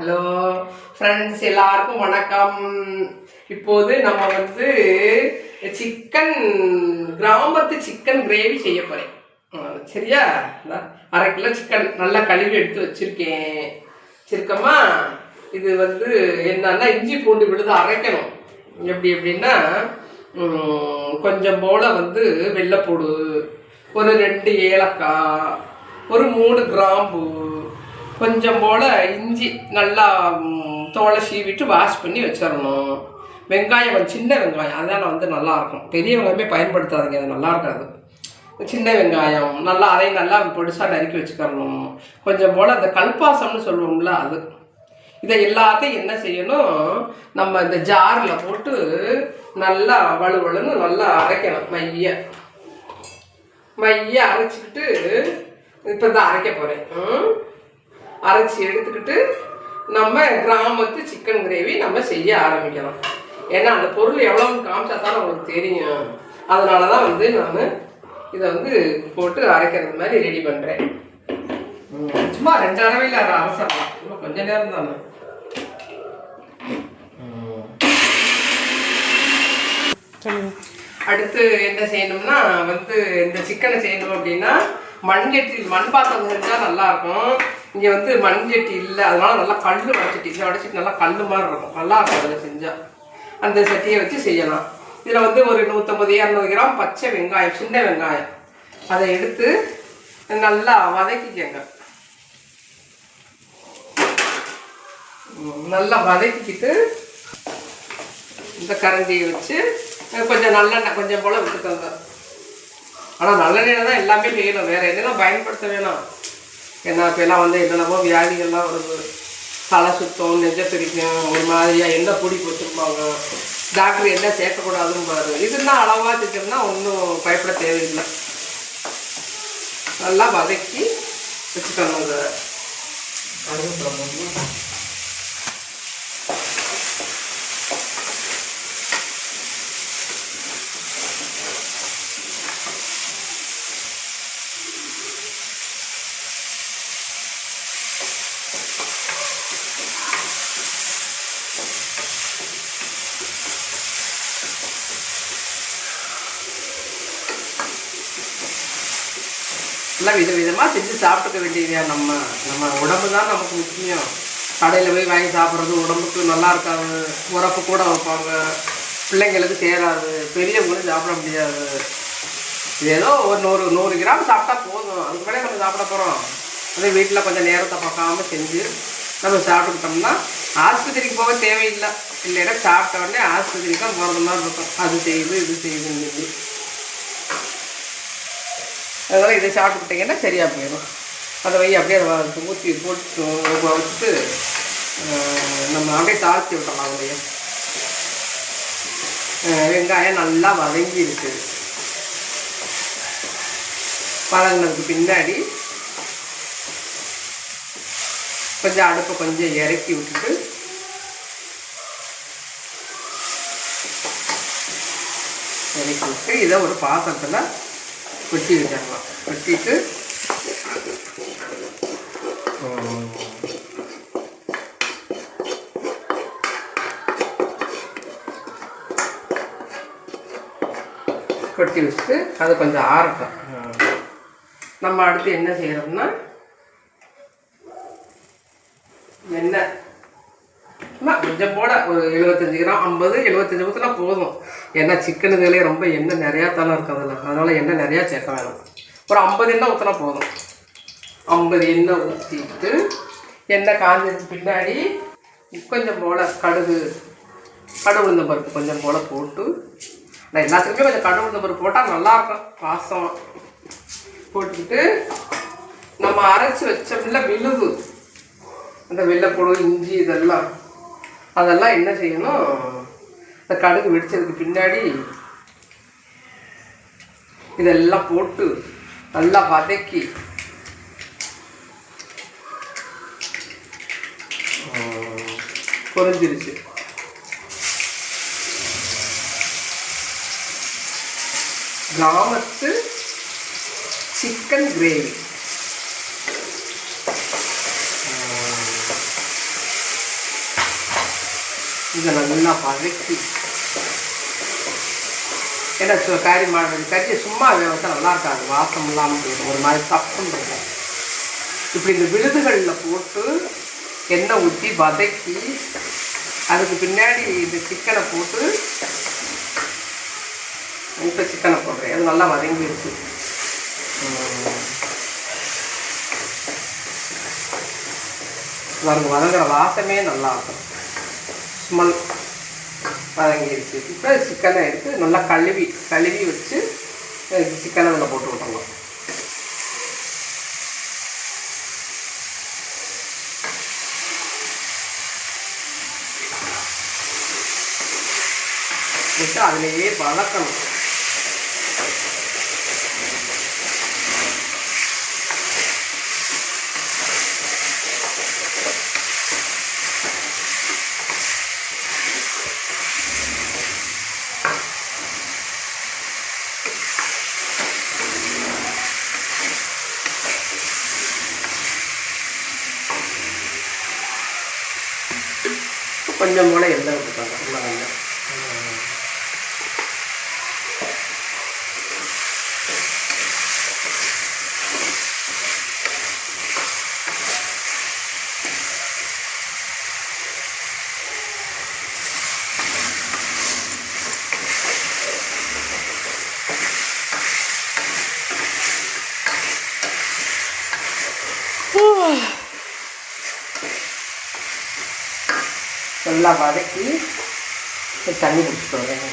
Hello friends எல்லாருக்கும் வணக்கம். இப்போது நம்ம வந்து சிக்கன் கிராமத்து சிக்கன் கிரேவி செய்ய போறேன். சரியா? அரை கிலோ சிக்கன் நல்லா கழுவி எடுத்து வச்சிருக்கேன். வச்சிருக்கோமா? இது வந்து என்னன்னா இஞ்சி பூண்டு விழுது அரைக்கணும். எப்படி எப்படின்னா கொஞ்சம் போல வந்து வெள்ளைப்பூடு ஒரு ரெண்டு ஏலக்காய் ஒரு மூணு கிராம்பு கொஞ்சம் போல் இஞ்சி நல்லா தோலை சீவிட்டு வாஷ் பண்ணி வச்சிடணும். வெங்காயம் சின்ன வெங்காயம். அதான் வந்து நல்லா இருக்கும் பெரிய வெங்காயமே பயன்படுத்தாதீங்க. அது நல்லா இருக்காது. சின்ன வெங்காயம் நல்லா அதையும் நல்லா பொடிசாக நறுக்கி வச்சுக்கணும். கொஞ்சம் போல் அந்த கல்பாசம்னு சொல்லுவோம்ல அது. இதை எல்லாத்தையும் என்ன செய்யணும்? நம்ம இந்த ஜாரில் போட்டு நல்லா வலுவலுன்னு நல்லா அரைக்கணும். மைய. மைய அரைச்சிக்கிட்டு இப்போ தான் அரைக்க போகிறேன் அரைச்சி எடுத்துக்கிட்டு நம்ம கிராமத்து சிக்கன் கிரேவி நம்ம செய்ய ஆரம்பிக்கலாம். ஏன்னா அந்த பொருள் எவ்வளோன்னு காமிச்சா தான் நம்மளுக்கு தெரியும். அதனால தான் வந்து நான் இதை வந்து போட்டு அரைக்கிறது மாதிரி ரெடி பண்ணுறேன் சும்மா ரெண்டு அறவையில் அதை அரைச்சிடலாம். இன்னும் கொஞ்ச நேரம் தானே. அடுத்து என்ன செய்யணும்னா வந்து இந்த சிக்கனை செய்யணும் அப்படின்னா மண்சட்டி மண் பாத்திரம் செஞ்சால் நல்லா இருக்கும். இங்கே வந்து மண்சட்டி இல்லை. அதனால நல்லா கல் வடச்சட்டி இந்த வடச்சட்டி நல்லா கல் மாதிரி இருக்கும். நல்லா இருக்கும் அதில் செஞ்சால் அந்த சட்டியை வச்சு செய்யலாம். இதில் வந்து ஒரு நூற்றம்பது இரநூறு கிராம் பச்சை வெங்காயம் சின்ன வெங்காயம். அதை எடுத்து நல்லா வதக்கிக்கங்க. நல்லா வதக்கிக்கிட்டு இந்த கரண்டியை வச்சு கொஞ்சம் நல்லெண்ணெய் கொஞ்சம் போல் விட்டுக்கோங்க. ஆனால் நல்லெண்ணெய் தான் எல்லாமே செய்யணும். வேறு என்னெல்லாம் பயன்படுத்த வேணாம். ஏன்னா இப்போலாம் வந்து என்னென்னமோ வியாதிகள்லாம் வருது. தலை சுத்தம் நெஞ்ச பிரிக்கும் ஒரு மாதிரியாக என்ன பொடி கொடுத்துருப்பாங்க. டாக்டர் என்ன சேர்க்கக்கூடாதுன்னு பாரு இதுன்னா அளவாக செஞ்சோம்னா ஒன்றும் பயப்பட தேவையில்லை. நல்லா வதக்கி வச்சுக்கணும் இதை எல்லாம் வித விதமாக செஞ்சு சாப்பிட்டுக்க வேண்டியதுயா நம்ம நம்ம உடம்பு தான் நமக்கு முக்கியம். கடையில் போய் வாங்கி சாப்பிட்றது உடம்புக்கு நல்லா இருக்காது. உரப்பு கூட வைப்பாங்க. பிள்ளைங்களுக்கு சேராது. பெரியவங்களும் சாப்பிட முடியாது. ஏதோ ஒரு நூறு நூறு கிராம் சாப்பிட்டா போதும். அதுக்கு மேலே நம்ம சாப்பிட போகிறோம் அதே வீட்டில் கொஞ்சம் நேரத்தை பார்க்காம செஞ்சு நம்ம சாப்பிட்டுக்கிட்டோம்னா ஆஸ்பத்திரிக்கு போக தேவையில்லை. இல்லைன்னா சாப்பிட்ட உடனே ஆஸ்பத்திரிக்கு தான் போகிறது மாதிரி இருக்கும். அது செய்யுது இது செய்யுதுன்னு அதனால் இதை சாப்பிட்டுக்கிட்டிங்கன்னா சரியாக போயிடும். அதை வை அப்படியே அதை ஊற்றி போட்டு வச்சுட்டு நம்ம அப்படியே தாழ்த்தி விட்டலாம் அப்படியே வெங்காயம் நல்லா வதங்கி இருக்குது வதங்கினதுக்கு பின்னாடி கொஞ்சம் அடுப்பை கொஞ்சம் இறக்கி விட்டுட்டு இறக்கி விட்டு இதை ஒரு பாத்திரத்தில் வெட்டி வச்சிடலாம் வெட்டிட்டு கொட்டி வச்சுட்டு அது கொஞ்சம் ஆறட்டும். நம்ம அடுத்து என்ன செய்யறோம்னா எண்ணெய் சும்மா கொஞ்சம் போல ஒரு எழுபத்தஞ்சு கிராம் ஐம்பது எழுபத்தஞ்சு ஊற்றினா போதும். ஏன்னா சிக்கன் இதுலேயே ரொம்ப எண்ணெய் நிறையா தானே இருக்கும் அதனால் எண்ணெய் நிறையா சேர்க்க வேணும். ஒரு ஐம்பது எண்ணெய் ஊற்றினா போதும். ஐம்பது எண்ணெய் ஊற்றிட்டு எண்ணெய் காஞ்சதுக்கு பின்னாடி கொஞ்சம் போல் கடுகு கடுகு உளுந்த பருப்பு கொஞ்சம் போல் போட்டு நான் எல்லாத்துக்குமே கொஞ்சம் கடுகு உளுந்த பருப்பு போட்டால் நல்லாயிருக்கும் வாசம். போட்டுக்கிட்டு நம்ம அரைச்சி வச்சோம்ல விழுது அந்த வெள்ளைப்பூடு இஞ்சி இதெல்லாம் அதெல்லாம் என்ன செய்யணும்? இந்த கடுகு வெடிச்சதுக்கு பின்னாடி இதெல்லாம் போட்டு நல்லா வதக்கி குறைஞ்சிருச்சு கிராமத்து சிக்கன் கிரேவி. இதை நல்லா வதக்கி ஏன்னா சு கறி மாடு கறி சும்மா வேவச்சா நல்லா இருக்காது. வாசம் இல்லாமல் போயிடும். ஒரு மாதிரி தப்புன்னு இருக்கும். இப்படி இந்த விழுதுகளில் போட்டு எண்ணெய் ஊற்றி வதக்கி அதுக்கு பின்னாடி இந்த சிக்கனை போட்டு இப்போ சிக்கனை போடுறேன். அது நல்லா வதங்கிடுச்சு பாருங்க வதங்குற வாசமே நல்லா இருக்கும். ஸ்மெல் வதங்கிடுச்சு இப்போ சிக்கனை எடுத்து நல்லா கழுவி கழுவி வச்சு சிக்கனை அதில் போட்டு விட்டுருவோம் அதுலேயே வளர்க்கணும் கொஞ்சம் போல எண்ணெய் விட்டுக்காங்க நல்லா நல்லா வதக்கி தண்ணி குடிச்சிட்டு வரேன்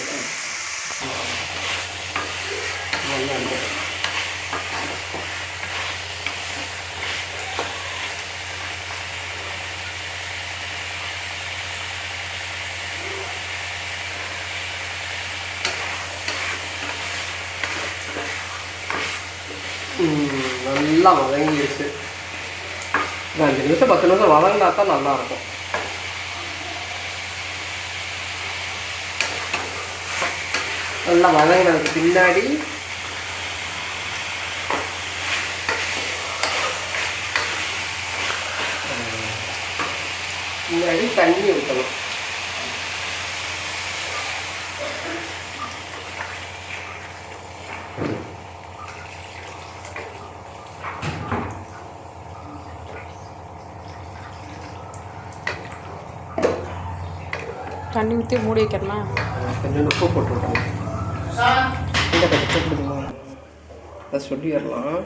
நல்லா நல்லா வதங்கிடுச்சு. ஒரு அஞ்சு நிமிஷம் பத்து நிமிஷம் வதங்கினா தான் நல்லாயிருக்கும் நல்லா வதங்கினதுக்கு பின்னாடி. பின்னாடி தண்ணி ஊற்றணும் தண்ணி ஊற்றி மூடி வைக்கணுமா? கொஞ்சம் உப்பு போட்டு சொல்லிடலாம்.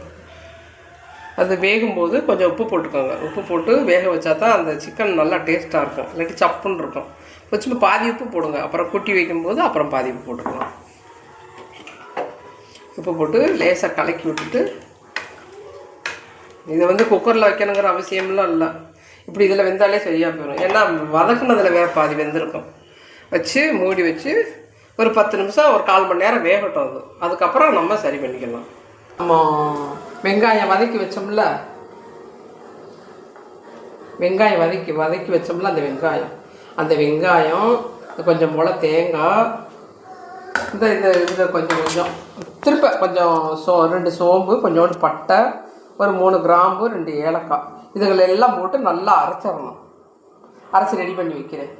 அது வேகும்போது கொஞ்சம் உப்பு போட்டுக்கோங்க. உப்பு போட்டு வேக வச்சா தான் அந்த சிக்கன் நல்லா டேஸ்ட்டாக இருக்கும். இல்லாட்டி சப்புன்னு இருக்கும். வச்சு பாதி உப்பு போடுங்க. அப்புறம் குட்டி வைக்கும்போது அப்புறம் பாதி உப்பு போட்டுக்கலாம். உப்பு போட்டு லேசாக கலக்கி விட்டுட்டு இதை வந்து குக்கரில் வைக்கணுங்கிற அவசியம்லாம் இல்லை. இப்படி இதில் வெந்தாலே சரியாக போயிடும் ஏன்னா வதக்குனதில் வேறு பாதி வெந்திருக்கும். வச்சு மூடி வச்சு ஒரு பத்து நிமிஷம் ஒரு கால் மணி நேரம் வேகட்டும் அது. அதுக்கப்புறம் நம்ம சரி பண்ணிக்கலாம். நம்ம வெங்காயம் வதக்கி வச்சோம்ல? வெங்காயம் வதக்கி வதக்கி வச்சோம்ல அந்த வெங்காயம். அந்த வெங்காயம் கொஞ்சம் போல் தேங்காய் இந்த இந்த இதை கொஞ்சம் கொஞ்சம். திருப்ப கொஞ்சம் சோ ரெண்டு சோம்பு கொஞ்சோண்டு பட்டை ஒரு மூணு கிராம்பு ரெண்டு ஏலக்காய். இதுகளை எல்லாம் போட்டு நல்லா அரைச்சிடணும். அரைச்சி ரெடி பண்ணி வைக்கிறேன்.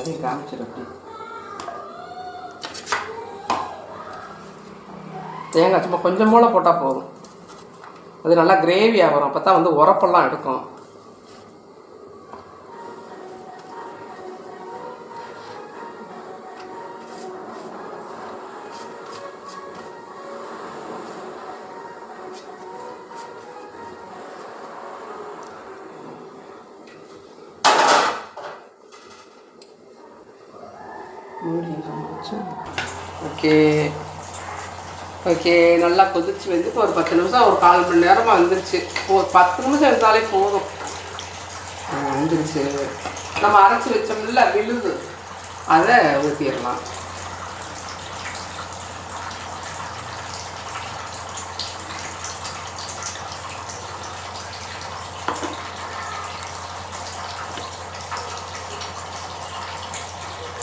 அதையும் காமிச்சிருக்கேன் தேங்காய் சும்மா கொஞ்சம் மூளை போட்டால் போதும். அது நல்லா கிரேவியாக வரும் அப்போ தான் வந்து உரப்பெல்லாம் எடுக்கும். ஓகே. ஓகே நல்லா கொதிச்சு வந்து இப்போ ஒரு பத்து நிமிஷம் ஒரு கால் மணி நேரமாக வந்துருச்சு. ஒரு பத்து நிமிஷம் இருந்தாலே போதும். வந்துருச்சு. நம்ம அரைச்சி வச்சோம்ல விழுது. அதை ஊற்றிடலாம்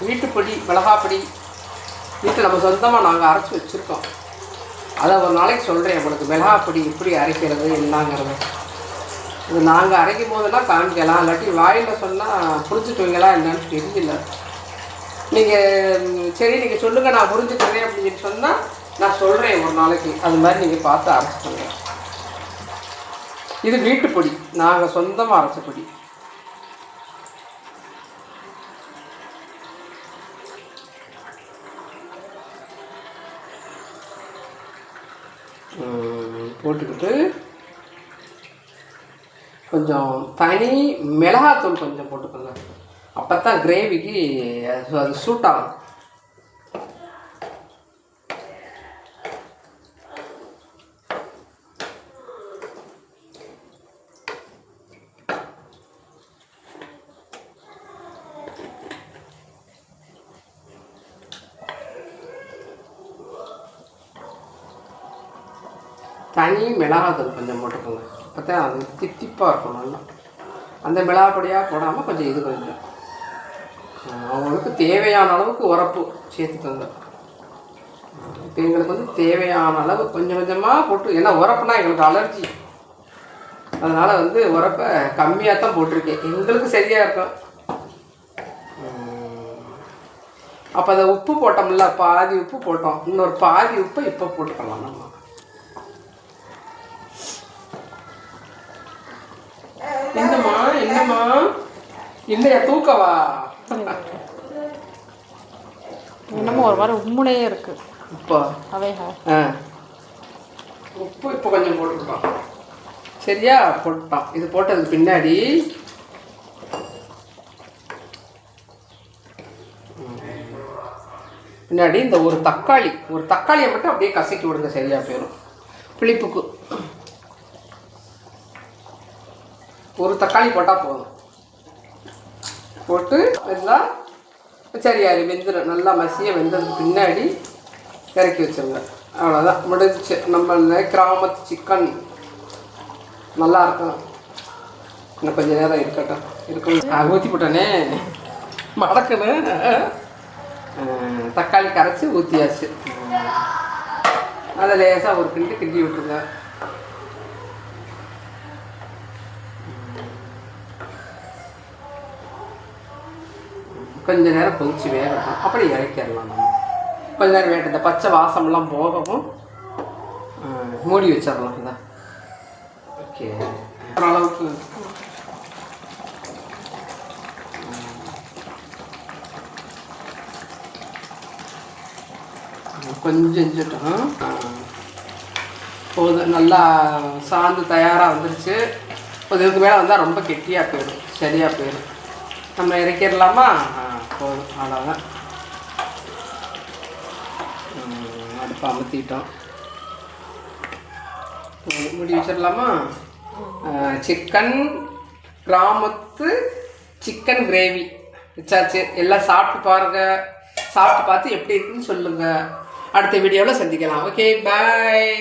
வீட்டுப்பொடி மிளகாப்பொடி வீட்டில் நம்ம சொந்தமாக நாங்கள் அரைச்சி வச்சுருக்கோம். அதை ஒரு நாளைக்கு சொல்கிறேன் உங்களுக்கு. மிளகாப்பொடி இப்படி அரைக்கிறது என்னங்கிறது. இது நாங்கள் அரைக்கும் போதெல்லாம் காமிக்கலாம். இல்லாட்டி வாயில் சொன்னால் புரிஞ்சுக்குவீங்களா என்னன்னு தெரியல. நீங்கள் சரி நீங்கள் சொல்லுங்கள் நான் புரிஞ்சுக்கிறேன் அப்படின்னு சொன்னால் நான் சொல்கிறேன் ஒரு நாளைக்கு. அது மாதிரி நீங்கள் பார்த்து அரைச்சிக்கோங்க இது வீட்டுப்பொடி. நாங்கள் சொந்தமாக அரைச்ச பொடி. போட்டுக்கிட்டு கொஞ்சம் தனி மிளகாத்தூள் கொஞ்சம் போட்டுக்கோங்க. அப்போ தான் கிரேவிக்கு அது சூட் ஆகும் தனி மிளகாத்தூள் கொஞ்சம் போட்டுக்கோங்க. அப்போ தான் அது தித்திப்பாக இருக்கும் நல்லா. அந்த மிளகா பொடியாக போடாமல் கொஞ்சம் இது கொஞ்சம். அவங்களுக்கு தேவையான அளவுக்கு உரப்பு சேர்த்துக்கோங்க இப்போ எங்களுக்கு வந்து தேவையான அளவு கொஞ்சம் கொஞ்சமாக போட்டு ஏன்னா உரப்புனா எங்களுக்கு அலர்ஜி அதனால் வந்து உரப்பை கம்மியாக தான் போட்டிருக்கேன். எங்களுக்கு சரியாக இருக்கும். அப்போ அதை உப்பு போட்டோம்ல பாதி உப்பு போட்டோம். இன்னொரு பாதி உப்பை இப்போ போட்டுக்கலாம் நம்ம. இல்லையா தூக்கவா? என்னமோ ஒரு மாதிரி உம்முனையே இருக்கு. இப்போ அவைக. ஆ. உப்பு இப்போ கொஞ்சம் போட்டுருக்கோம் சரியா? போட்டோம் இது போட்டதுக்கு பின்னாடி பின்னாடி இந்த ஒரு தக்காளி. ஒரு தக்காளியை மட்டும் அப்படியே கசக்கி விடுங்க சரியா போயிடும் புளிப்புக்கு. ஒரு தக்காளி போட்டால் போதும். போட்டு எல்லாம் சரியா வெந்துடும் நல்லா மசிய வெந்ததுக்கு பின்னாடி இறக்கி வச்சிருங்க. அவ்வளோதான் முடிஞ்சிச்சு. நம்ம கிராமத்து சிக்கன் நல்லா இருக்கும். இன்னும் கொஞ்சம் நேரம் இருக்கட்டும். இருக்கும் ஊற்றி போட்டோனே. மடக்குன்னு. தக்காளி கரைச்சி ஊற்றியாச்சு அதை லேசாக ஒரு கிண்டு கிண்டி விட்டுருங்க. கொஞ்ச நேரம் கொதிச்சு வேகட்டும். அப்படி இறக்கிடலாம் நம்ம. கொஞ்ச நேரம் வேகட்டும். இந்த பச்சை வாசம்லாம் போகவும் மூடி வச்சிடலாம். இந்த. ஓகே. அளவுக்கு. கொஞ்சம் செஞ்சுட்டோம் போதும். நல்லா சாந்து தயாராக வந்துருச்சு. இப்போ இதுக்கு மேலே வந்தால் ரொம்ப கெட்டியாக போயிடும். சரியாக போயிடும். நம்ம இறக்கிடலாமா? போதும் ம், அடுப்பை அமர்த்திட்டோம். போதும், மூடி வச்சிடலாமா? சிக்கன் கிராமத்து சிக்கன் கிரேவி வச்சாச்சு. எல்லாம் சாப்பிட்டு பாருங்க. சாப்பிட்டு பார்த்து எப்படி இருக்குன்னு சொல்லுங்க. அடுத்த வீடியோவில் சந்திக்கலாம். Okay bye